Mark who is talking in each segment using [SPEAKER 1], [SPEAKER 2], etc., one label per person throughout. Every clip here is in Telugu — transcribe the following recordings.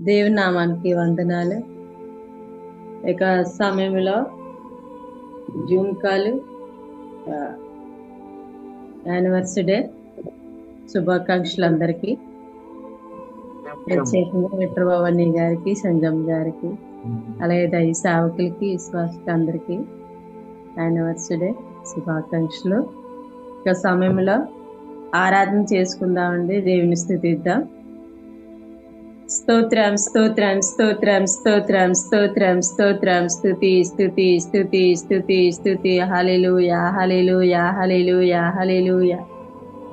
[SPEAKER 1] దేవుని నామానికి వందనాలు. ఇక సమయంలో జూమ్ కాల్ యానివర్సరీ శుభాకాంక్షలు అందరికీ. ప్రత్యేకంగా విట్రభవాణి గారికి సంజమ్ గారికి అలాగే దయ సేవకులకి విశ్వాసకి అందరికీ యానివర్సరీ శుభాకాంక్షలు. ఇక సమయంలో ఆరాధన చేసుకుందామండి. దేవుని స్థుతిద్దాం. స్తోత్రం స్తోత్రం స్తోత్రం స్తోత్రం స్తోత్రం స్తోత్రం. స్థుతి స్థుతి స్థుతి స్థుతి స్థుతి హలెలుయా హలెలుయా హలెలుయా హలెలుయా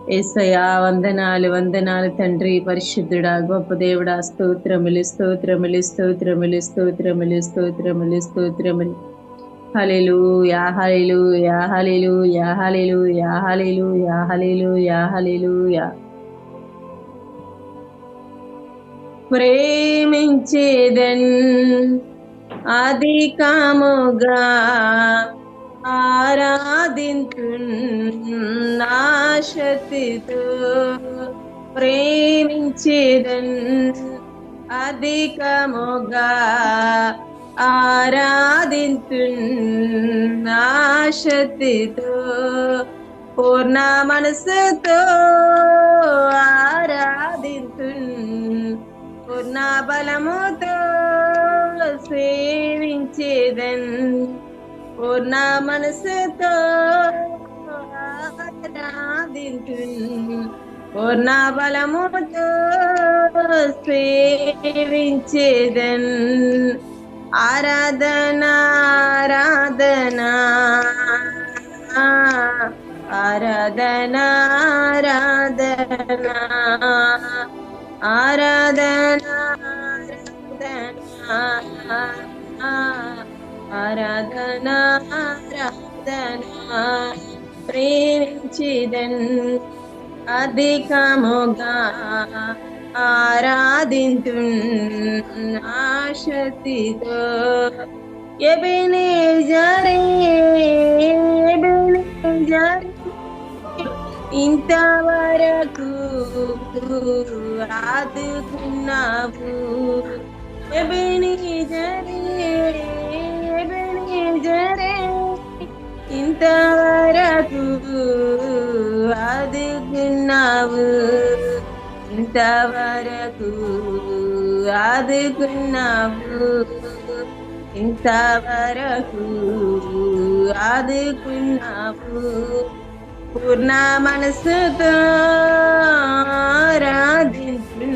[SPEAKER 1] ఏసయా వందనాలు వందనాలు తండ్రి పరిశుద్ధుడా గొప్ప దేవుడా. స్తోత్రములు స్తోత్రములు స్తోత్రములు స్తోత్రములు స్తోత్రములు స్తోత్రములు. హలెలూయా హలెలూయా హలెలూయా హలెలూయా హలెలూయా హలెలూయా యా ప్రేమించేదన్ అధికముగా ఆరాధించున్నాశతితో ప్రేమించేదన్ అధికముగా ఆరాధించున్నాశతితో పూర్ణ మనసుతో ఆరాధించు పూర్ణ బలముతో సేవించేదన్. పూర్ణ మనసుతో ఆరాధించు పూర్ణ బలముతో సేవించేదన్. ఆరాధన ఆరాధన. ఆరాధన ఆరాధన. ప్రేమించిదన్ అధికముగా ఆరాధింతు ఆశతితో. ఎబిని జరే జరే ఇంతవరకు ఆదుకున్నావు. ఎబిని జరే ఎబిని జరే ఇంతవరకు ఆదుకున్నావు ఇంతవరకు ఆదుకున్నావు ఇంతవరకు ఆదుకున్నావు పూర్ణ మనసుతో ఆరాధించు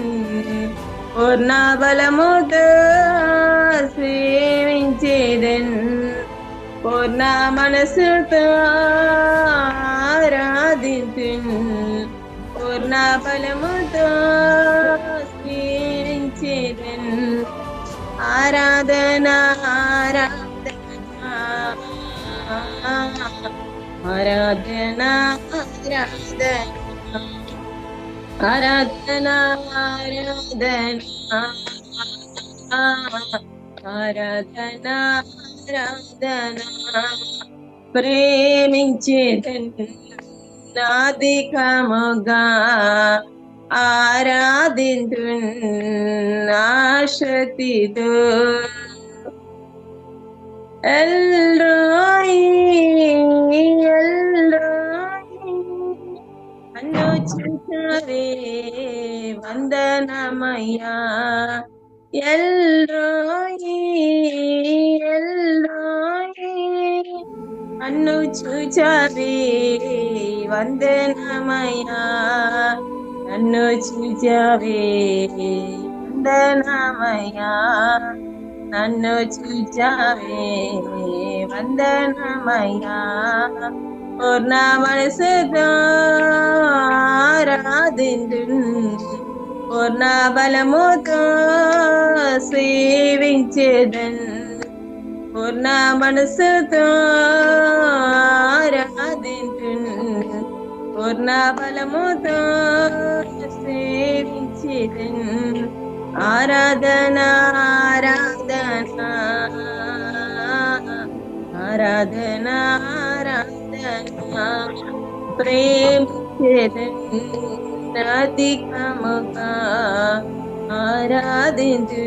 [SPEAKER 1] పూర్ణ బలముతో సేవించేదన్ పూర్ణ మనసుతో ఆరాధించు పూర్ణ బలముతో సేవించేదన్ ఆరాధన ఆరాధన ఆరాధన ఆరాధన ఆరాధన ఆరాధన ఆరాధన ప్రేమించేదన్ నాదికముగా ఆరాధించు నాశతితో ఎల్రోయి ఎల్రోయి అన్ను చూసరే వందనమయ్యా ఎల్రోయి ఎల్రోయి అన్ను చూచావే వందనమయ్యా నన్ను చూచావే వందనమయ్యా నన్ను చూచావే వందనమయ్యా పూర్ణ మనసుతో ఆరాధించు పూర్ణ బలముతో సేవించేదన్ పూర్ణ మనసుతో ఆరాధించు పూర్ణ బలముతో సేవించేదన్ ఆరాధన ఆరాధన ఆరాధన ఆరాధన ప్రేమించేదన్ అధికముగా ఆరాధించు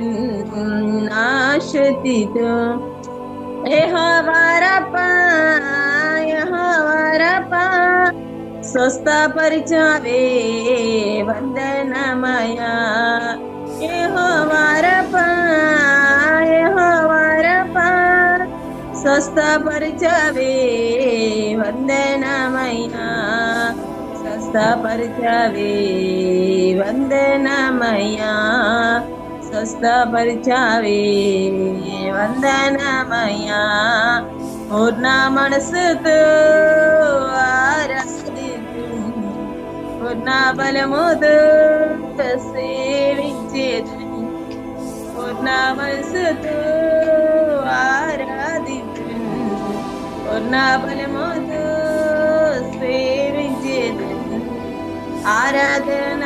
[SPEAKER 1] నాశతితో యహోవారప్ప యహోవారప్ప స్వస్థపరిచావే వందనమయా యహోవారప్ప యహోవారప్ప స్వస్థపరిచావే వందనమయ్యా స్వస్థపరిచావే వందనమయ్యా స్వస్థపరిచావే వందనమయ్యా పూర్ణ మనసుతో ఆరాధించు పూర్ణ బలముతో సేవించేది పూర్ణ మనసుతో ఆరాధించు పూర్ణ బలముతో సేవించేది ఆరాధన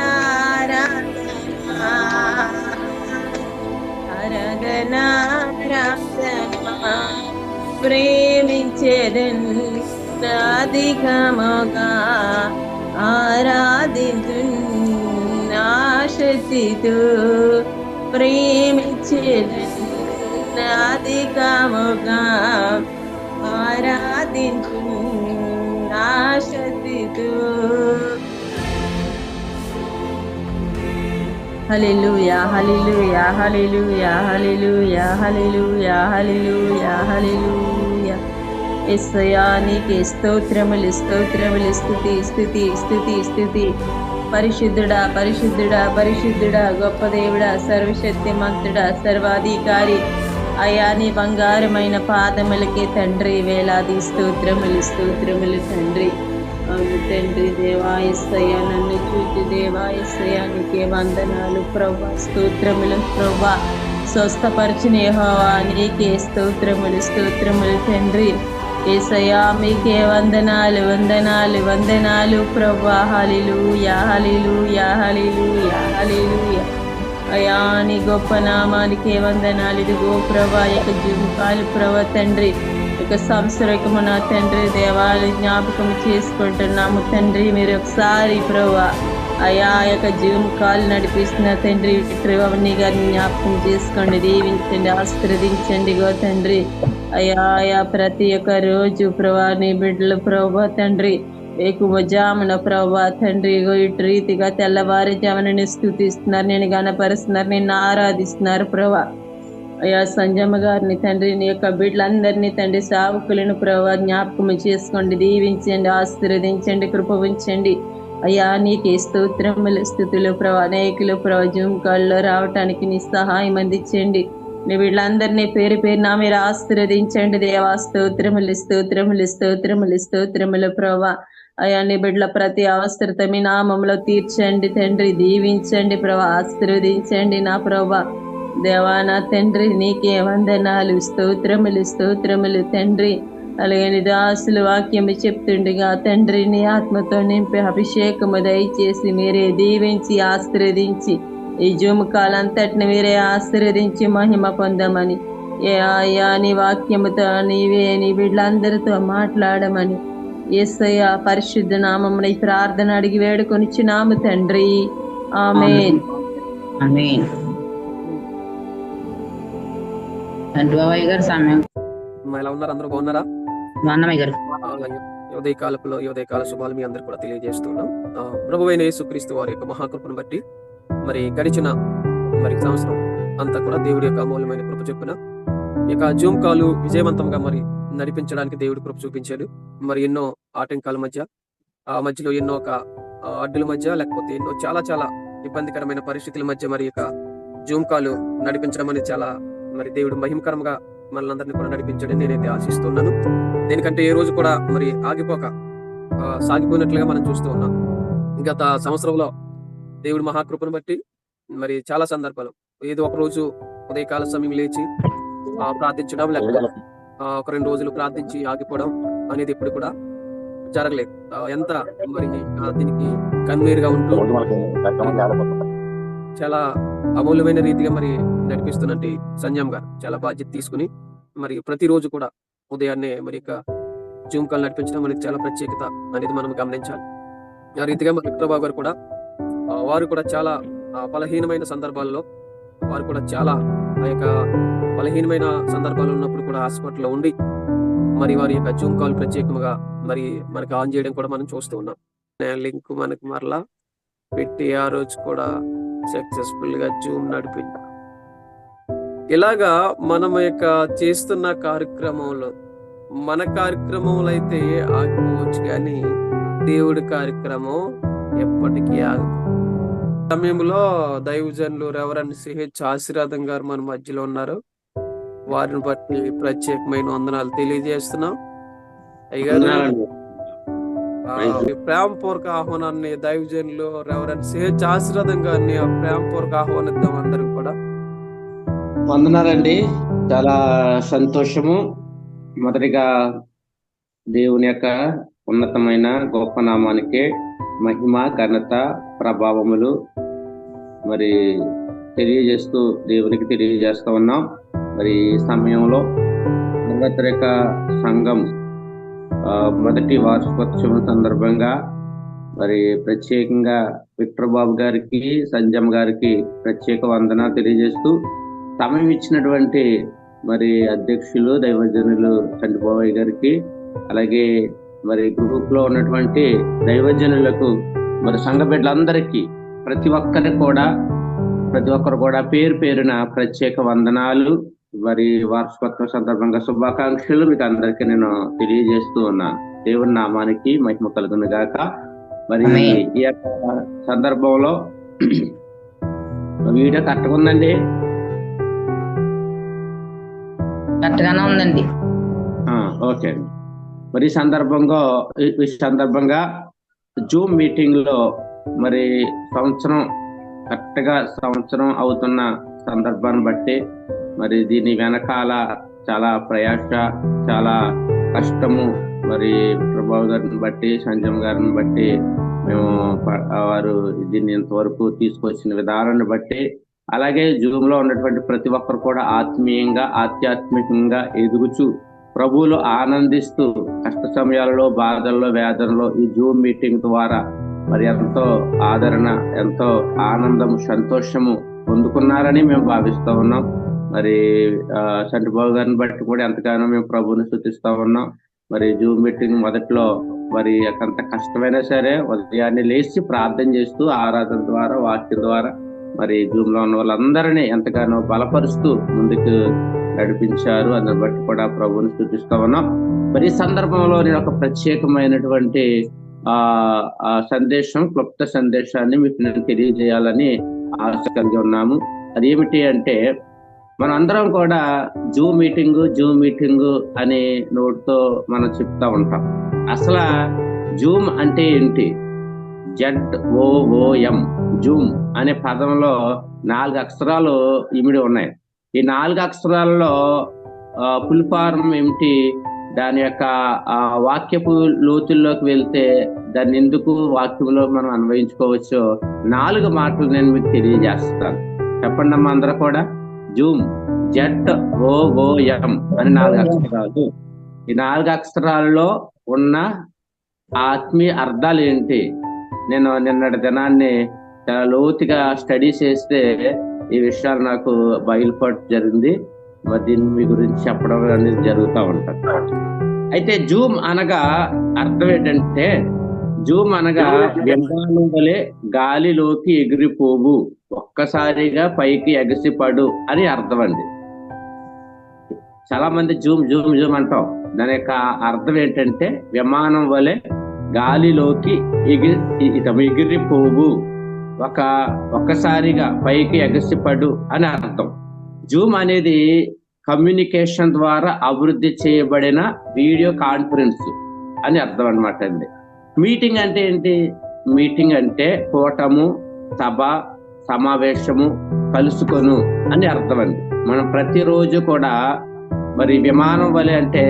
[SPEAKER 1] ఆరాధన ఆరాధన ప్రేమించేదన్ అధికముగా ఆరాధించు ఆశక్తితో ప్రేమించేదన్ అధికముగా హలిలుయా హలిలుయా హలిలుయా హలిలుయా హలిలుయా హలిలుయా హలిలుయా యేసయ్యా నీకే స్తోత్రములు స్తోత్రములు స్థుతి స్థుతి స్థుతి స్థుతి. పరిశుద్ధుడా పరిశుద్ధుడా పరిశుద్ధుడా గొప్ప దేవుడా సర్వశక్తిమంతుడా సర్వాధికారి. అయాని బంగారమైన పాదములకే తండ్రి వేలాది స్తోత్రములు స్తోత్రములు తండ్రి. తండ్రి దేవాయస్తయ్య నన్ను చూచి దేవాయస్తయ్య వందనాలు. ప్రభా స్తోత్రములు. ప్రభా స్వస్థపరిచిన యెహోవా నీకే స్తోత్రములు స్తోత్రములు తండ్రి. ఏసయా మీకే వందనాలు వందనాలు వందనాలు. ప్రభా హలిలు యాహలిలు యాహలిలు యాహలిలు అయా నీ గొప్ప నామానికే వందనాలు. ఇదిగో ప్రభా యొక్క జీవితాలు ప్రభ తండ్రి. ఇక సంవత్సరకము నా తండ్రి దేవాలు జ్ఞాపకం చేసుకుంటున్నాము. తండ్రి మీరు ఒకసారి ప్రభా అయా యొక్క జీవన కాలు నడిపిస్తున్న తండ్రి ట్రివని గారిని జ్ఞాపకం చేసుకోండి. దీవించండి ఆశీర్వదించండి. గో తండ్రి అయా ప్రతి ఒక్క రోజు ప్రభా నీ బిడ్డలు ప్రభా తండ్రి ఎక్కువ జామున ప్రభా తండ్రి ఇటు రీతిగా తెల్లవారి జామునని స్థుతిస్తున్నారు నేను గనపరుస్తున్నారు నిన్ను ఆరాధిస్తున్నారు ప్రభా అయ్యా సంజమ్మ గారిని తండ్రి నీ యొక్క బిడ్డలందరినీ తండ్రి సావుకులను ప్రభా జ్ఞాపకం చేసుకోండి దీవించండి ఆశీర్వదించండి కృప ఉంచండి. అయ్యా నీకే స్తోత్రములు స్థుతులు ప్రభా అనేకులు ప్రభా జుంకాల్లో రావటానికి నీ సహాయం అందించండి. నీ వీళ్ళందరినీ పేరు పేరు నా మీరు ఆశీర్వదించండి దేవా స్తోత్రములు స్తోత్రములు స్తోత్రములు స్తోత్రములు ప్రభా. అయ్యా నీ బిడ్డల ప్రతి అవసరత మీ నామంలో తీర్చండి తండ్రి దీవించండి ప్రభా ఆశీర్వదించండి నా ప్రభా. దేవా నా తండ్రి నీకే వందనాలు స్తోత్రములు స్తోత్రములు తండ్రి. అలాగే దాసులు వాక్యము చెప్తుండగా తండ్రిని ఆత్మతో నింపి అభిషేకము దయచేసి మీరే దీవించి ఆశీర్వదించి ఈ జూము కాలంతటిని మీరే ఆశీర్వదించి మహిమ పొందమని. ఏ ఆయా నీ వాక్యముతో నీవే నీ వీళ్ళందరితో మాట్లాడమని. యేసయ్య పరిశుద్ధ నామమున ప్రార్థన అడిగి వేడుకొనిచ్చున్నాము తండ్రి. ఆమె
[SPEAKER 2] ఆమేన్. అంటూ బాబాయ్ గారు సమయం.
[SPEAKER 3] ఎలా ఉన్నారు అందరూ బాగున్నారా?
[SPEAKER 2] అన్నమయ్య గారు.
[SPEAKER 3] ఉదయ కాలపులో ఉదయ కాల శుభాలు మీ అందరు కూడా తెలియజేస్తున్నాం. ప్రభువైన యేసుక్రీస్తు వారి యొక్క మహాకృపను బట్టి మరి గడిచిన మరి సంవత్సరం అంతా కూడా దేవుడి యొక్క అమూల్యమైన కృప చొప్పున యొక్క జూమ్ కాలు విజయవంతంగా మరి నడిపించడానికి దేవుడు కృప చూపించాడు. మరి ఎన్నో ఆటంకాల మధ్య ఆ మధ్యలో ఎన్నో ఒక అడ్డుల మధ్య లేకపోతే ఎన్నో చాలా చాలా ఇబ్బందికరమైన పరిస్థితుల మధ్య మరి యొక్క జూమ్ కాలు నడిపించడం అనేది చాలా మరి దేవుడు మహిమకరంగా మనల్ని అందరినీ కూడా నడిపించడం నేనైతే ఆశిస్తున్నాను. దేనికంటే ఏ రోజు కూడా మరి ఆగిపోక సాగిపోయినట్లుగా మనం చూస్తూ ఉన్నాం. గత సంవత్సరంలో దేవుడు మహాకృపను బట్టి మరి చాలా సందర్భాలు. ఏదో ఒక రోజు ఉదయకాల సమయం లేచి ప్రార్థించడం లేకపోతే ఒక రెండు రోజులు ప్రార్థించి ఆగిపోవడం అనేది ఇప్పుడు కూడా జరగలేదు. ఎంత మరి దీనికి కన్వీర్ ఉంటూ చాలా అమూల్యమైన రీతిగా మరి నడిపిస్తున్నట్టు సంజయ్ గారు. చాలా బాధ్యత తీసుకుని మరి ప్రతిరోజు కూడా ఉదయాన్నే మరి యొక్క జూమ్ కాల్ నడిపించడం అనేది చాలా ప్రత్యేకత అనేది మనం గమనించాలి. ఆ రీతిగా మరి విక్రబాబు గారు కూడా వారు కూడా చాలా బలహీనమైన సందర్భాల్లో వారు కూడా చాలా ఆ యొక్క బలహీనమైన సందర్భాలు ఉన్నప్పుడు కూడా హాస్పిటల్లో ఉండి మరి వారి యొక్క జూమ్ కాల్ ప్రత్యేకంగా మరి మనకి ఆన్ చేయడం కూడా మనం చూస్తూ ఉన్నాం. లింక్ మనకి మరలా పెట్టి ఆ రోజు కూడా సక్సెస్ఫుల్గా జూమ్ నడిపింది ఇలాగా మనం యొక్క చేస్తున్న కార్యక్రమంలో మన కార్యక్రమంలో అయితే ఆగిపోవచ్చు కానీ దేవుడి కార్యక్రమం ఎప్పటికీ ఆగదు. సమయంలో దైవజనులు రెవరెండ్ సిహెచ్ ఆశీర్వాదం గారు మన మధ్యలో ఉన్నారు. వారిని బట్టి ప్రత్యేకమైన వందనాలు తెలియజేస్తున్నాం. అయ్యారు ప్రేమపూర్వక ఆహ్వానాన్ని దైవజనులు రెవరెండ్ సిహెచ్ ఆశీర్వాదం గారిని ఆ ప్రేమపూర్వక ఆహ్వానిద్దాం అందరం కూడా.
[SPEAKER 4] వందనాలండి. చాలా సంతోషము. మొదటిగా దేవుని యొక్క ఉన్నతమైన గొప్ప నామానికి మహిమ ఘనత ప్రభావములు మరి తెలియజేస్తూ దేవునికి తెలియజేస్తూ ఉన్నాం. మరి ఈ సమయంలో సంఘం మొదటి వార్షికోత్సవం సందర్భంగా మరి ప్రత్యేకంగా విక్టర్ బాబు గారికి సంజమ్ గారికి ప్రత్యేక వందన తెలియజేస్తూ సమయం ఇచ్చినటువంటి మరి అధ్యక్షులు దైవజనులు చంద్రబాబు గారికి అలాగే మరి గ్రూప్లో ఉన్నటువంటి దైవజనులకు మరి సంఘ బిడ్డలందరికీ ప్రతి ఒక్కరికి కూడా ప్రతి ఒక్కరు కూడా పేరు పేరున ప్రత్యేక వందనాలు. మరి వార్షికోత్సవం సందర్భంగా శుభాకాంక్షలు మీకు అందరికీ నేను తెలియజేస్తూ ఉన్నాను దేవుని నామానికి మహిమ కలుగును గాక. మరి. ఈ యొక్క సందర్భంలో వీడియో కరెక్ట్గా ఉందండి
[SPEAKER 2] కరెక్ట్ గానే ఉందండి.
[SPEAKER 4] ఆ, ఓకే అండి. మరి ఈ సందర్భంగా ఈ- ఈ సందర్భంగా జూమ్ మీటింగ్లో మరి సంవత్సరం కరెక్ట్గా సంవత్సరం అవుతున్న సందర్భాన్ని బట్టి మరి దీని వెనకాల చాలా ప్రయాస చాలా కష్టము. మరి ప్రభావ్ గారిని బట్టి సంజయ్ గారిని బట్టి మేము వారు దీన్ని ఇంతవరకు తీసుకొచ్చిన విధానాన్ని బట్టి అలాగే జూమ్లో ఉన్నటువంటి ప్రతి ఒక్కరు కూడా ఆత్మీయంగా ఆధ్యాత్మికంగా ఎదుగుచు ప్రభువులు ఆనందిస్తూ కష్ట సమయాలలో బాధల్లో వేదనలో ఈ జూమ్ మీటింగ్ ద్వారా మరి ఎంతో ఆదరణ ఎంతో ఆనందము సంతోషము పొందుకున్నారని మేము భావిస్తూ ఉన్నాం. మరి ఆ, చంద్రబాబు గారిని బట్టి కూడా ఎంతగానో మేము ప్రభువుని సూచిస్తూ ఉన్నాం. మరి జూమ్ మీటింగ్ మొదట్లో మరి ఎంత కష్టమైనా సరే ఉదయాన్నే లేచి ప్రార్థన చేస్తూ ఆరాధన ద్వారా వాక్యం ద్వారా మరి జూమ్లో ఉన్న వాళ్ళందరినీ ఎంతగానో బలపరుస్తూ ముందుకు నడిపించారు. అందుని బట్టి కూడా ప్రభువుని సూచిస్తూ ఉన్నాం. మరి ఈ సందర్భంలో నేను ఒక ప్రత్యేకమైనటువంటి ఆ ఆ సందేశం క్లుప్త సందేశాన్ని మీకు నేను తెలియజేయాలని ఆశ కలిగి ఉన్నాము. అది ఏమిటి అంటే మనం అందరం కూడా జూమ్ మీటింగ్ జూమ్ మీటింగ్ అనే నోట్తో మనం చెప్తా ఉంటాం. అసలు జూమ్ అంటే ఏంటి? జెడ్ ఓఓఎం జూమ్ అనే పదంలో నాలుగు అక్షరాలు ఇమిడి ఉన్నాయి. ఈ నాలుగు అక్షరాలలో ఫుల్ ఫార్మ్ ఏమిటి? దాని యొక్క ఆ, వాక్యపు లోతుల్లోకి వెళ్తే దాన్ని ఎందుకు వాక్యంలో మనం అన్వయించుకోవచ్చో నాలుగు మాటలు నేను మీకు తెలియజేస్తాను. చెప్పండి అమ్మా అందరూ కూడా. జూమ్. జెడ్ ఓఓఎం అని నాలుగు అక్షరాలు. ఈ నాలుగు అక్షరాలలో ఉన్న ఆత్మీయ అర్థాలు ఏంటి? నేను నిన్నటి దినాన్ని చాలా లోతుగా స్టడీ చేస్తే ఈ విషయాలు నాకు బయలుపాటు జరిగింది. మరి దీని మీ గురించి చెప్పడం అనేది జరుగుతూ ఉంటుంది. అయితే జూమ్ అనగా అర్థం ఏంటంటే జూమ్ అనగా విమానం వలె గాలిలోకి ఎగిరిపోవు ఒక్కసారిగా పైకి ఎగసిపడు అని అర్థం అండి. చాలా మంది జూమ్ జూమ్ జూమ్ అంటాం. దాని యొక్క అర్థం ఏంటంటే విమానం వలె గాలిలోకి ఎగిరి ఎగిరిపోవు ఒక ఒక్కసారిగా పైకి ఎగసిపడు అని అర్థం. జూమ్ అనేది కమ్యూనికేషన్ ద్వారా అభివృద్ధి చేయబడిన వీడియో కాన్ఫరెన్స్ అని అర్థం అనమాట అండి. మీటింగ్ అంటే ఏంటి? మీటింగ్ అంటే కూటము సభ సమావేశము కలుసుకొను అని అర్థం అండి. మనం ప్రతిరోజు కూడా మరి విమానం వలె అంటే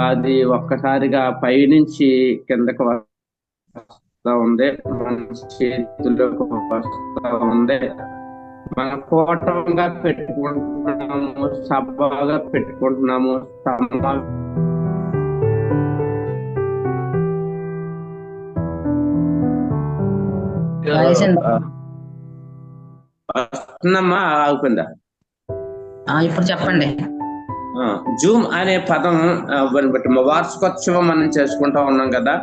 [SPEAKER 4] అది ఒక్కసారిగా పైనుంచి కిందకు వస్తా ఉంది మన వస్తా ఉంది మన కూటంగా పెట్టుకుంటున్నాము సభగా పెట్టుకుంటున్నాము వస్తుందమ్మా ఆగుకుందా?
[SPEAKER 2] ఆ, ఇప్పుడు చెప్పండి.
[SPEAKER 4] ఆ, జూమ్ అనే పదం వార్షికోత్సవం మనం చేసుకుంటా ఉన్నాం కదా.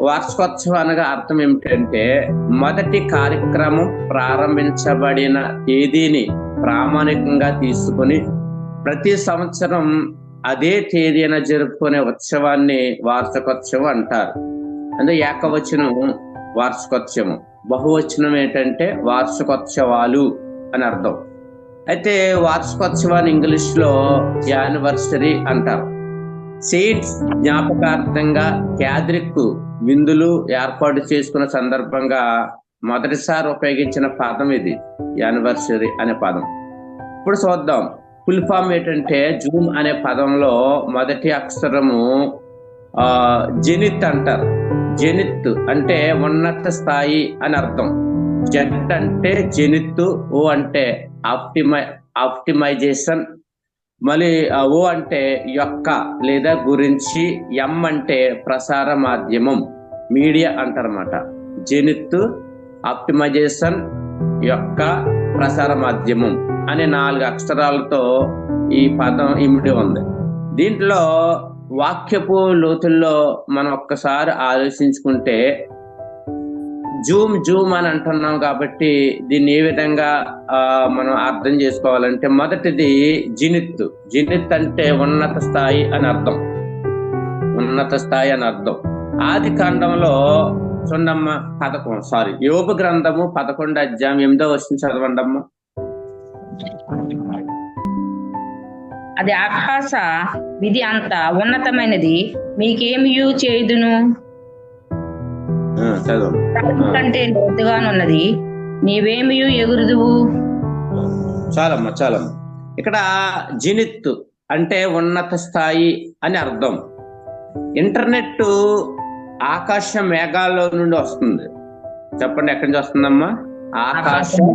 [SPEAKER 4] వార్షికోత్సవం అనగా అర్థం ఏమిటంటే మొదటి కార్యక్రమం ప్రారంభించబడిన తేదీని ప్రామాణికంగా తీసుకొని ప్రతి సంవత్సరం అదే తేదీన జరుపుకునే ఉత్సవాన్ని వార్షికోత్సవం అంటారు. అంటే ఏకవచనం వార్షికోత్సవం. బహువచనం ఏంటంటే వార్షికోత్సవాలు అని అర్థం. అయితే వార్షికోత్సవాన్ని ఇంగ్లీష్లో యానివర్సరీ అంటారు. సెయిట్స్ జ్ఞాపకార్థంగా క్యాద్రిక్ విందులు ఏర్పాటు చేసుకున్న సందర్భంగా మొదటిసారి ఉపయోగించిన పదం ఇది యానివర్సరీ అనే పదం. ఇప్పుడు చూద్దాం. ఫుల్ ఫామ్ ఏంటంటే జూమ్ అనే పదంలో మొదటి అక్షరము ఆ జెనిత్ అంటారు. జెనిత్ అంటే ఉన్నత స్థాయి అని అర్థం. జెట్ అంటే జెనిత్ ఓ అంటే ఆప్టిమై ఆప్టిమైజేషన్ మళ్ళీ ఓ అంటే యొక్క లేదా గురించి ఎం అంటే ప్రసార మాధ్యమం మీడియా అంటారన్నమాట. జెనిత్ ఆప్టిమైజేషన్ యొక్క ప్రసార మాధ్యమం అనే నాలుగు అక్షరాలతో ఈ పదం ఇమిడి ఉంది. దీంట్లో వాక్యపు లోతుల్లో మనం ఒక్కసారి ఆలోచించుకుంటే జూమ్ జూమ్ అని అంటున్నాం కాబట్టి దీన్ని ఏ విధంగా ఆ, మనం అర్థం చేసుకోవాలంటే మొదటిది జినిత్. జినిత్ అంటే ఉన్నత స్థాయి అని అర్థం. ఉన్నత స్థాయి అని అర్థం. ఆది కాండంలో చూడమ్మ పదకొండు సారీ యోగ గ్రంథము పదకొండు అధ్యాయం ఎనిమిదో వచ్చిన చదవండి అమ్మ
[SPEAKER 2] అది ఆకాశ విధి అంత ఉన్నతమైనది. మీకేమి చేయుదును? కంటే లోతుగానున్నది నీవేమి ఎగురుదువు?
[SPEAKER 4] చాలమ్మా చాలమ్మా. ఇక్కడ జినిత్ అంటే ఉన్నత స్థాయి అని అర్థం. ఇంటర్నెట్ ఆకాశ మేఘాల్లో నుండి వస్తుంది. చెప్పండి ఎక్కడి నుంచి వస్తుందమ్మా? ఆకాశం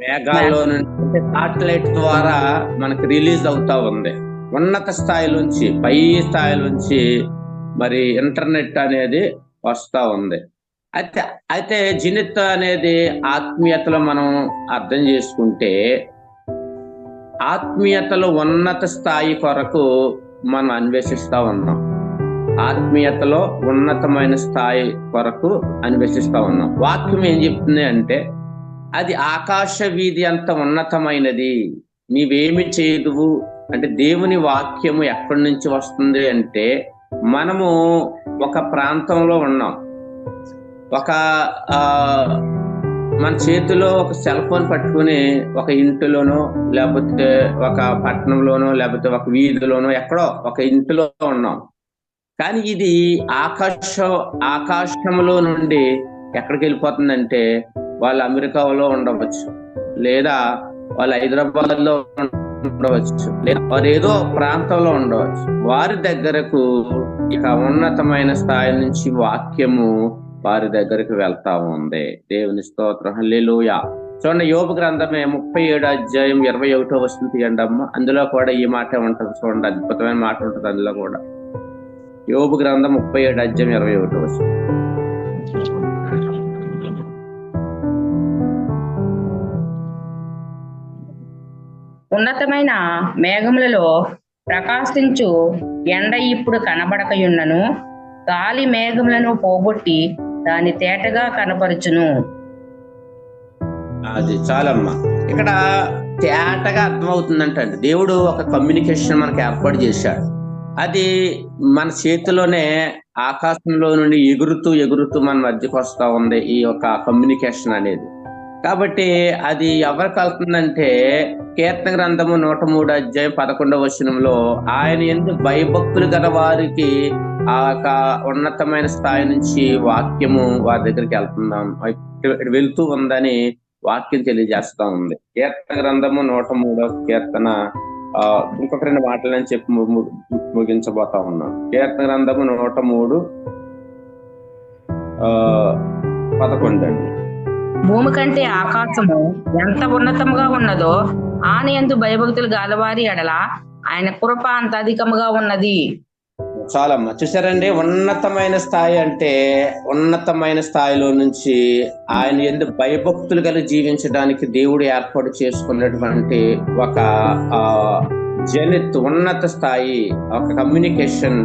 [SPEAKER 4] మేఘాల్లో నుండి. సాటిలైట్ ద్వారా మనకి రిలీజ్ అవుతా ఉంది. ఉన్నత స్థాయి నుంచి పై స్థాయి నుంచి మరి ఇంటర్నెట్ అనేది వస్తూ ఉంది. అయితే అయితే జినిత్ అనేది ఆత్మీయతలో మనం అర్థం చేసుకుంటే ఆత్మీయతలో ఉన్నత స్థాయి కొరకు మనం అన్వేషిస్తూ ఉన్నాం. ఆత్మీయతలో ఉన్నతమైన స్థాయి కొరకు అన్వేషిస్తూ ఉన్నాం. వాక్యం ఏం చెప్తుంది అంటే అది ఆకాశ వీధి అంత ఉన్నతమైనది. నీవేమి చేయదువు? అంటే దేవుని వాక్యము ఎక్కడి నుంచి వస్తుంది అంటే మనము ఒక ప్రాంతంలో ఉన్నాం. ఒక ఆ మన చేతిలో ఒక సెల్ ఫోన్ పట్టుకుని ఒక ఇంటిలోనో లేకపోతే ఒక పట్టణంలోనో లేకపోతే ఒక వీధిలోనో ఎక్కడో ఒక ఇంటిలో ఉన్నాం. కానీ ఇది ఆకాశ ఆకాశంలో నుండి ఎక్కడికి వెళ్ళిపోతుందంటే వాళ్ళు అమెరికాలో ఉండవచ్చు. లేదా వాళ్ళు హైదరాబాద్లో ఉండవచ్చు. లేదా వారు ఏదో ప్రాంతంలో ఉండవచ్చు. వారి దగ్గరకు ఇక ఉన్నతమైన స్థాయి నుంచి వాక్యము వారి దగ్గరకు వెళ్తా ఉంది. దేవుని స్తోత్రం. హల్లెలూయా. చూడండి యోగ గ్రంథమే ముప్పై ఏడు అధ్యాయం ఇరవై ఒకటో వస్తుంది తీయండి అమ్మ. అందులో కూడా ఈ మాట ఉంటుంది చూడండి అద్భుతమైన మాట ఉంటుంది అందులో కూడా. యోబు గ్రంథం ముప్పై ఏడు అధ్యాయం ఇరవై ఒకటో వస్తుంది
[SPEAKER 2] ఉన్నతమైన మేఘములలో ప్రకాశించు ఎండ ఇప్పుడు కనబడకయున్నను. గాలి మేఘములను పోగొట్టి దాని తేటగా కనపరుచును.
[SPEAKER 4] అది చాలమ్మా. ఇక్కడ తేటగా అర్థమవుతుందంట దేవుడు ఒక కమ్యూనికేషన్ మనకి ఏర్పాటు చేశాడు. అది మన చేతిలోనే ఆకాశంలో నుండి ఎగురుతూ ఎగురుతూ మన మధ్యకు వస్తా ఉంది ఈ యొక్క కమ్యూనికేషన్ అనేది. కాబట్టి అది ఎవరికి వెళ్తుందంటే కీర్తన గ్రంథము నూట మూడు అధ్యాయం పదకొండవ వచనంలో ఆయన ఎందుకు భయభక్తులు గల వారికి ఆ యొక్క ఉన్నతమైన స్థాయి నుంచి వాక్యము వారి దగ్గరికి వెళ్తుందాం వెళ్తూ ఉందని వాక్యం తెలియజేస్తా ఉంది. కీర్తన గ్రంథము నూట మూడో కీర్తన ఆ ఇంకొక రెండు మాటలని చెప్పి ముగించబోతా ఉన్నాం. కీర్తన గ్రంథము నూట మూడు ఆ పదకొండు అండి.
[SPEAKER 2] భూమి కంటే ఆకాశము ఎంత ఉన్నతముగా ఉన్నదో ఆనయందు భయభక్తులు గాలవారి ఎడల ఆయన కృప అంత అధికముగా ఉన్నది.
[SPEAKER 4] చాలమ్మా. చూసారండి ఉన్నతమైన స్థాయి అంటే ఉన్నతమైన స్థాయిలో నుంచి ఆయన ఎందుకు భయభక్తులు కలిగి జీవించడానికి దేవుడు ఏర్పాటు చేసుకున్నటువంటి ఒక ఆ జనిత్ ఉన్నత స్థాయి ఒక కమ్యూనికేషన్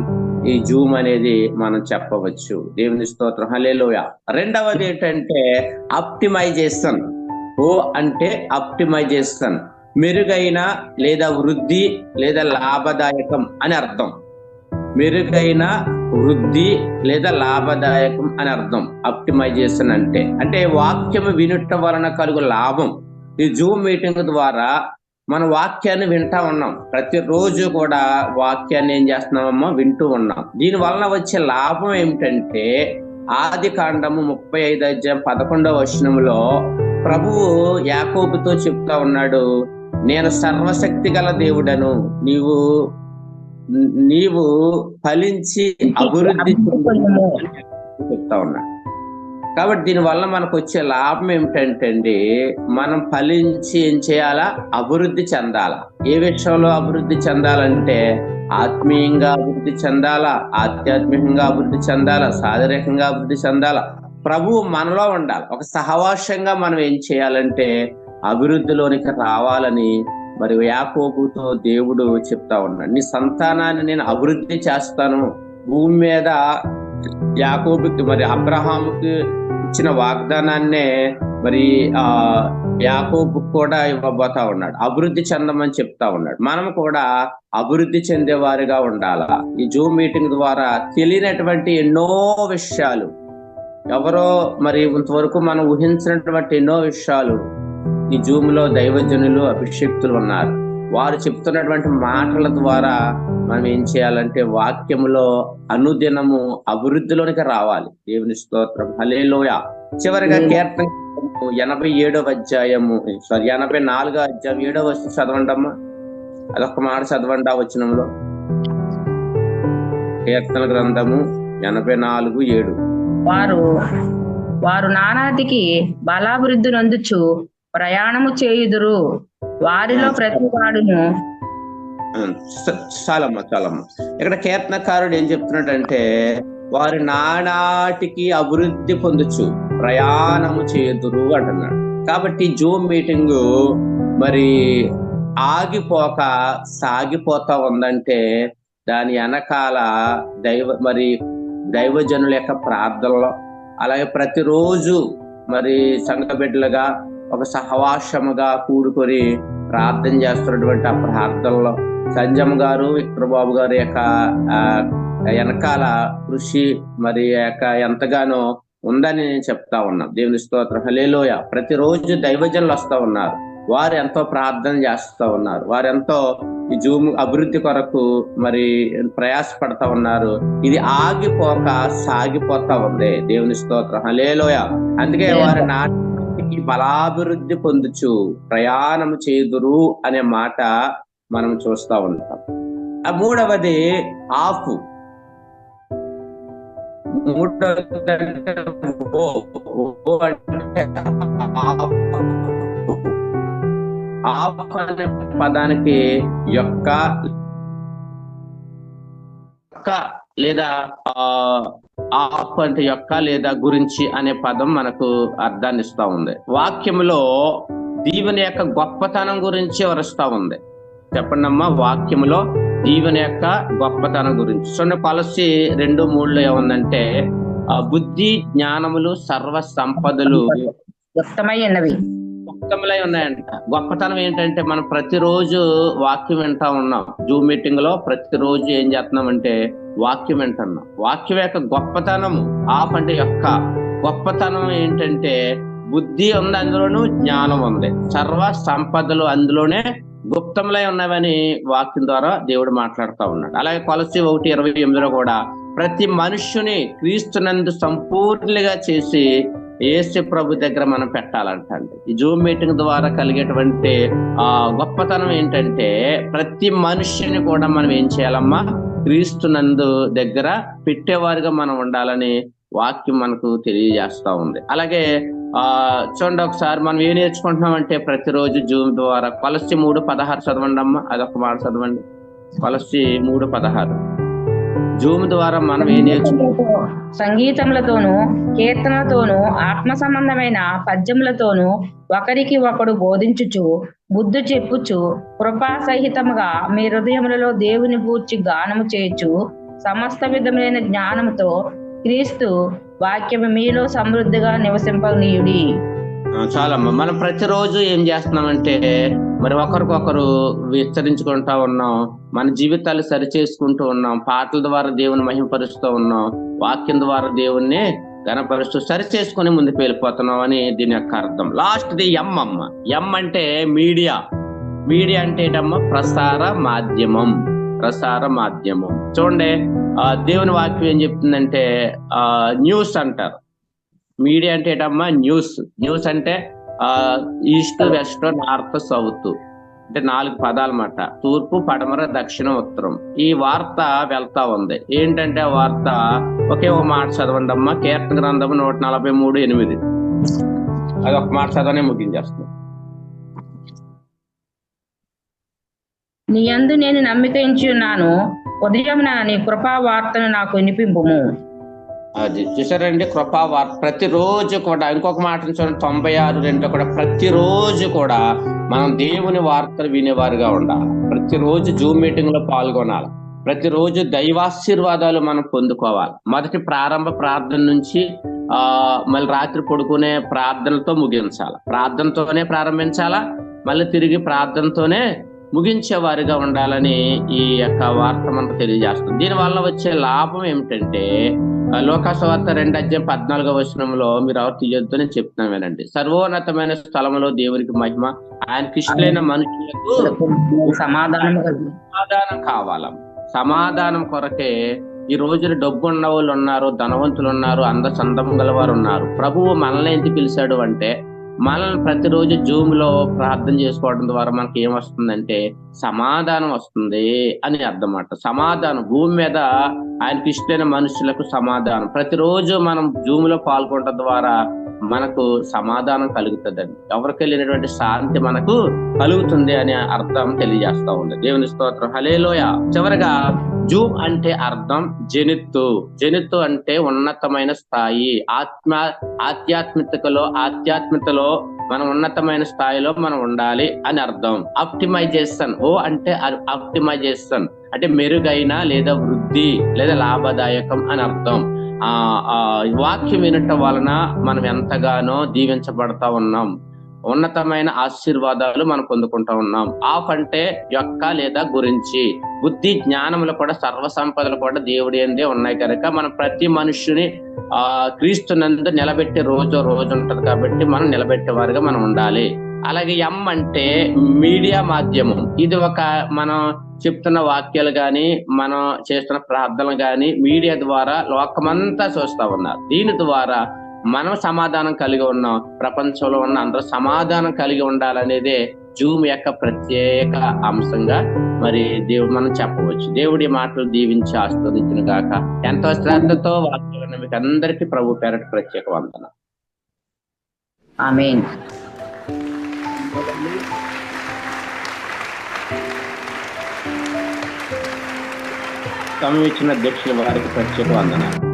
[SPEAKER 4] ఈ జూమ్ అనేది మనం చెప్పవచ్చు. దేవుని స్తోత్రం. హలేలోయ రెండవది ఏంటంటే ఆప్టిమైజేషన్. ఓ అంటే ఆప్టిమైజేషన్. మెరుగైన లేదా వృద్ధి లేదా లాభదాయకం అని అర్థం. మెరుగైన వృద్ధి లేదా లాభదాయకం అని అర్థం. ఆప్టిమైజేషన్ అంటే. అంటే వాక్యం వినుట వలన కలుగు లాభం. ఈ జూమ్ మీటింగ్ ద్వారా మన వాక్యాన్ని వింటా ఉన్నాం. ప్రతిరోజు కూడా వాక్యాన్ని ఏం చేస్తున్నామమ్మా? వింటూ ఉన్నాం. దీని వలన వచ్చే లాభం ఏమిటంటే ఆది కాండము ముప్పై ఐదు అధ్యాయం పదకొండవ వచనంలో ప్రభువు యాకోబుతో చెప్తా ఉన్నాడు నేను సర్వశక్తి గల దేవుడను నీవు నీవు ఫలించి అభివృద్ధి అని చెప్తా ఉన్నాడు. కాబట్టి దీనివల్ల మనకు వచ్చే లాభం ఏమిటంటే అండి మనం ఫలించి ఏం చేయాలా? అభివృద్ధి చెందాలా. ఏ విషయంలో అభివృద్ధి చెందాలంటే ఆత్మీయంగా అభివృద్ధి చెందాలా ఆధ్యాత్మికంగా అభివృద్ధి చెందాలా శారీరకంగా అభివృద్ధి చెందాలా? ప్రభువు మనలో ఉండాలి. ఒక సహవాసంగా మనం ఏం చేయాలంటే అభివృద్ధిలోనికి రావాలని మరి యాకోబుతో దేవుడు చెప్తా ఉన్నాడు. నీ సంతానాన్ని నేను అభివృద్ధి చేస్తాను. భూమి మీద యాకోబుకి మరి అబ్రహాముకి ఇచ్చిన వాగ్దానాన్నే మరి ఆ యాకోబు కూడా ఇవ్వబోతా ఉన్నాడు. అభివృద్ధి చెందమని చెప్తా ఉన్నాడు. మనం కూడా అభివృద్ధి చెందేవారుగా ఉండాల? ఈ జూమ్ మీటింగ్ ద్వారా తెలియనటువంటి ఎన్నో విషయాలు ఎవరో మరి ఇంతవరకు మనం ఊహించినటువంటి ఎన్నో విషయాలు ఈ జూమ్లో దైవజనులు అభిషక్తులు ఉన్నారు. వారు చెప్తున్నటువంటి మాటల ద్వారా మనం ఏం చేయాలంటే వాక్యములో అనుదినము అభివృద్ధిలోనికి రావాలి. దేవుని స్తోత్రం. హలేలోయ చివరిగా కీర్తన ఎనభై ఏడవ అధ్యాయము. సారీ ఎనభై నాలుగో అధ్యాయం ఏడవ వస్తు చదవండి అమ్మా అదొక మాట చదవండి ఆ వచనంలో. కీర్తన గ్రంథము ఎనభై నాలుగు ఏడు.
[SPEAKER 2] వారు వారు నానాటికి బలాభివృద్ధి నందుచు ప్రయాణము చేయుదురు. వారిలో ప్రతి వాడును.
[SPEAKER 4] చాలమ్మా చాలమ్మా. ఇక్కడ కీర్తనకారుడు ఏం చెప్తున్నాడంటే వారి నానాటికి అభివృద్ధి పొందొచ్చు ప్రయాణము చేదురు అంటున్నాడు. కాబట్టి జూమ్ మీటింగ్ మరి ఆగిపోక సాగిపోతా ఉందంటే దాని వెనకాల దైవ మరి దైవజనుల యొక్క ప్రార్థనలో అలాగే ప్రతిరోజు మరి సంఘ బిడ్డలుగా ఒక సహవాసముగా కూడుకొని ప్రార్థన చేస్తున్నటువంటి ఆ ప్రార్థనలో సంజమ్ గారు విక్టర్ బాబు గారి యొక్క ఆ, వెనకాల కృషి మరి యొక్క ఎంతగానో ఉందని నేను చెప్తా ఉన్నాం. దేవుని స్తోత్రం. హలేలోయ ప్రతిరోజు దైవజనులు వస్తా ఉన్నారు. వారు ఎంతో ప్రార్థన చేస్తా ఉన్నారు. వారు ఎంతో ఈ జూమ్ అభివృద్ధి కొరకు మరి ప్రయాసపడతా ఉన్నారు. ఇది ఆగిపోక సాగిపోతా ఉంది. దేవుని స్తోత్రం. హలేలోయ అందుకే వారి నాటికి బలాభివృద్ధి పొందుచు ప్రయాణం చేదురు అనే మాట మనం చూస్తా ఉంటాం. ఆ మూడవది ఆఫ్ ఆఫ్. అనే పదానికి యొక్క యొక్క లేదా ఆ, ఆఫ్ అంటే యొక్క లేదా గురించి అనే పదం మనకు అర్థాన్ని ఇస్తా ఉంది. వాక్యములో దీవెని యొక్క గొప్పతనం గురించి వరుస్తా ఉంది. చెప్పండి అమ్మా వాక్యములో దీవెని యొక్క గొప్పతనం గురించి. చూడండి కొలసి రెండు మూడులో ఏముందంటే బుద్ధి జ్ఞానములు సర్వ సంపదలు
[SPEAKER 2] యుక్తమై ఉన్నవి
[SPEAKER 4] ఉత్తములై ఉన్నాయంట. గొప్పతనం ఏంటంటే మనం ప్రతిరోజు వాక్యం వింటా ఉన్నాం. జూమ్ మీటింగ్లో ప్రతిరోజు ఏం చేస్తున్నాం అంటే వాక్యం ఏంటన్నా వాక్యం యొక్క గొప్పతనము ఆ పంట యొక్క గొప్పతనం ఏంటంటే బుద్ధి ఉంది అందులోనూ జ్ఞానం ఉంది. సర్వ సంపదలు అందులోనే గుప్తములై ఉన్నవని వాక్యం ద్వారా దేవుడు మాట్లాడుతూ ఉన్నాడు. అలాగే కొలసి ఒకటి ఇరవై ఎనిమిదిలో కూడా ప్రతి మనుష్యుని క్రీస్తునందు సంపూర్ణంగా చేసి ఏసు ప్రభు దగ్గర మనం పెట్టాలంటండి. ఈ జూమ్ మీటింగ్ ద్వారా కలిగేటువంటి ఆ గొప్పతనం ఏంటంటే ప్రతి మనుష్యుని కూడా మనం ఏం చేయాలమ్మా? క్రీస్తునందు దగ్గర పెట్టేవారుగా మనం ఉండాలని వాక్యం మనకు తెలియజేస్తా ఉంది. అలాగే ఆ చూడండి ఒకసారి మనం ఏం నేర్చుకుంటున్నామంటే ప్రతిరోజు జూమ్ ద్వారా కొలసి మూడు పదహారు చదవండి అమ్మ అదొక మాట చదవండి. కొలసి మూడు పదహారు. జూమ్ ద్వారా మనం ఏం నేర్చుకుంటాం
[SPEAKER 2] సంగీతములతోనూ కీర్తనలతోనూ ఆత్మ సంబంధమైన పద్యములతోనూ ఒకరికి ఒకడు బోధించుచు బుద్ధి చెప్పుచు కృపా సహితముగా మీ హృదయములలో దేవుని పూర్చి గానము చేయొచ్చు సమస్త విధములైన జ్ఞానముతో క్రీస్తు వాక్యము మీలో సమృద్ధిగా నివసింపనీయుడి.
[SPEAKER 4] చాలా చాలమ్మా. మనం ప్రతిరోజు ఏం చేస్తున్నామంటే మరి ఒకరికొకరు విస్తరించుకుంటా ఉన్నాం మన జీవితాలు సరి చేసుకుంటూ ఉన్నాం పాటల ద్వారా దేవుని మహిమపరుస్తూ ఉన్నాం వాక్యం ద్వారా దేవుణ్ణి గణపరుస్తూ సరి చేసుకుని ముందుకు వెళ్ళిపోతున్నాం అని దీని యొక్క అర్థం. లాస్ట్ ది ఎం అమ్మ. ఎం అంటే మీడియా. మీడియా అంటే ఏంటమ్మా? ప్రసార మాధ్యమం. ప్రసార మాధ్యమం. చూడండి ఆ, దేవుని వాక్యం ఏం చెప్తుందంటే ఆ న్యూస్ అంటారు. మీడియా అంటే ఏంటమ్మా? న్యూస్. న్యూస్ అంటే ఆ ఈస్ట్ వెస్ట్ నార్త్ సౌత్. అంటే నాలుగు పదాలు అన్నమాట తూర్పు పడమర దక్షిణ ఉత్తరం. ఈ వార్త వెళ్తా ఉంది. ఏంటంటే ఆ వార్త? ఒకే ఒక మాట చదవండి అమ్మా. కీర్తన గ్రంథము నూట నలభై మూడు ఎనిమిది. అది ఒక మాట చదవనే ముగించేస్తుంది.
[SPEAKER 2] నీ అందు నేను నమ్మిక ఉన్నాను. ఉదయం నీ కృపా వార్తను నాకు వినిపింపుము.
[SPEAKER 4] అది చూసారండి కృపా వార్త ప్రతిరోజు కూడా ఇంకొక మాట చూడండి తొంభై ఆరు రెండు కూడా ప్రతిరోజు కూడా మనం దేవుని వార్తలు వినేవారుగా ఉండాలి. ప్రతిరోజు జూమ్ మీటింగ్లో పాల్గొనాలి. ప్రతిరోజు దైవాశీర్వాదాలు మనం పొందుకోవాలి. మొదటి ప్రారంభ ప్రార్థన నుంచి ఆ మళ్ళీ రాత్రి పడుకునే ప్రార్థనతో ముగించాలి. ప్రార్థనతోనే ప్రారంభించాలా? మళ్ళీ తిరిగి ప్రార్థనతోనే ముగించేవారిగా ఉండాలని ఈ యొక్క వార్త మనకు తెలియజేస్తుంది. దీని వల్ల వచ్చే లాభం ఏమిటంటే లోకాసువార్త రెండు అధ్యాయం పద్నాలుగో వచనంలో మీరు ఎవరు తీయొద్దు నేను చెప్తున్నాను వినండి సర్వోన్నతమైన స్థలంలో దేవునికి మహిమ ఆయనకి ఇష్టమైన మనుషులకు
[SPEAKER 2] సమాధానము కలుగు.
[SPEAKER 4] సమాధానం కావాల సమాధానం కొరకే ఈ రోజున డబ్బు ఉన్న వాళ్ళు ఉన్నారు ధనవంతులు ఉన్నారు అంద చందం గలవారు ఉన్నారు ప్రభువు మనల్ని ఎందుకు పిలిచాడు అంటే మనల్ని ప్రతిరోజు జూమ్లో ప్రార్థన చేసుకోవడం ద్వారా మనకి ఏం వస్తుందంటే సమాధానం వస్తుంది అని అర్థం సమాధానం భూమి మీద ఆయనకి ఇష్టమైన మనుషులకు సమాధానం. ప్రతిరోజు మనం జూమ్లో పాల్గొనడం ద్వారా మనకు సమాధానం కలుగుతుందండి. ఎవరికి వెళ్ళినటువంటి శాంతి మనకు కలుగుతుంది అనే అర్థం తెలియజేస్తా ఉంది. దేవుని స్తోత్రం. హలేలోయ చివరగా జూ అంటే అర్థం జనిత్తు. జనిత్తు అంటే ఉన్నతమైన స్థాయి. ఆత్మ ఆధ్యాత్మికలో ఆధ్యాత్మికలో మనం ఉన్నతమైన స్థాయిలో మనం ఉండాలి అని అర్థం. ఆప్టిమైజేషన్ ఓ అంటే ఆప్టిమైజేషన్. అంటే మెరుగైన లేదా వృద్ధి లేదా లాభదాయకం అని అర్థం. ఆ ఆ వాక్యం వినటం వలన మనం ఎంతగానో దీవించబడతా ఉన్నాం. ఉన్నతమైన ఆశీర్వాదాలు మనం పొందుకుంటా ఉన్నాం. ఆఫ్ అంటే యొక్క లేదా గురించి. బుద్ధి జ్ఞానములు కూడా సర్వ సంపదలు కూడా దేవుడి అందే ఉన్నాయి కనుక మనం ప్రతి మనుష్యుని ఆ క్రీస్తునందు నిలబెట్టే రోజు రోజు ఉంటది కాబట్టి మనం నిలబెట్టే వారిగా మనం ఉండాలి. అలాగే ఎం అంటే మీడియా మాధ్యమం. ఇది ఒక మనం చెప్తున్న వాక్యాలు గాని మనం చేస్తున్న ప్రార్థనలు గాని మీడియా ద్వారా లోకమంతా చూస్తా ఉన్నారు. దీని ద్వారా మనం సమాధానం కలిగి ఉన్నాం ప్రపంచంలో ఉన్న అందరూ సమాధానం కలిగి ఉండాలనేదే జూమ్ యొక్క ప్రత్యేక అంశంగా మరి దేవుడు మనం చెప్పవచ్చు. దేవుడి మాటలు దీవించి ఆస్వాదించిన గాక. ఎంతో శ్రద్ధతో వాక్యాలను మీకు అందరికీ ప్రభు పేరట ప్రత్యేక వందన.
[SPEAKER 2] ఆమేన్.
[SPEAKER 4] సమయం ఇచ్చిన అధ్యక్షుల వారికి ప్రత్యేక వందనాలు.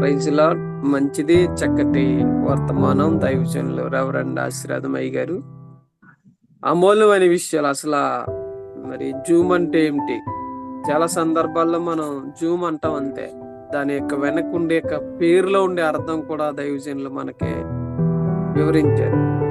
[SPEAKER 3] ప్రైజ్లా మంచిది చక్కటి వర్తమానం దైవజనులు రెవరెండ్ ఆశీర్వాదమయ్య గారు అమూల్యమైన విషయాలు అసలు మరి జూమ్ అంటే ఏమిటి? చాలా సందర్భాల్లో మనం జూమ్ అంటాం అంతే. దాని యొక్క వెనక ఉండే యొక్క పేరులో ఉండే అర్థం కూడా దైవజనులు మనకి వివరించారు.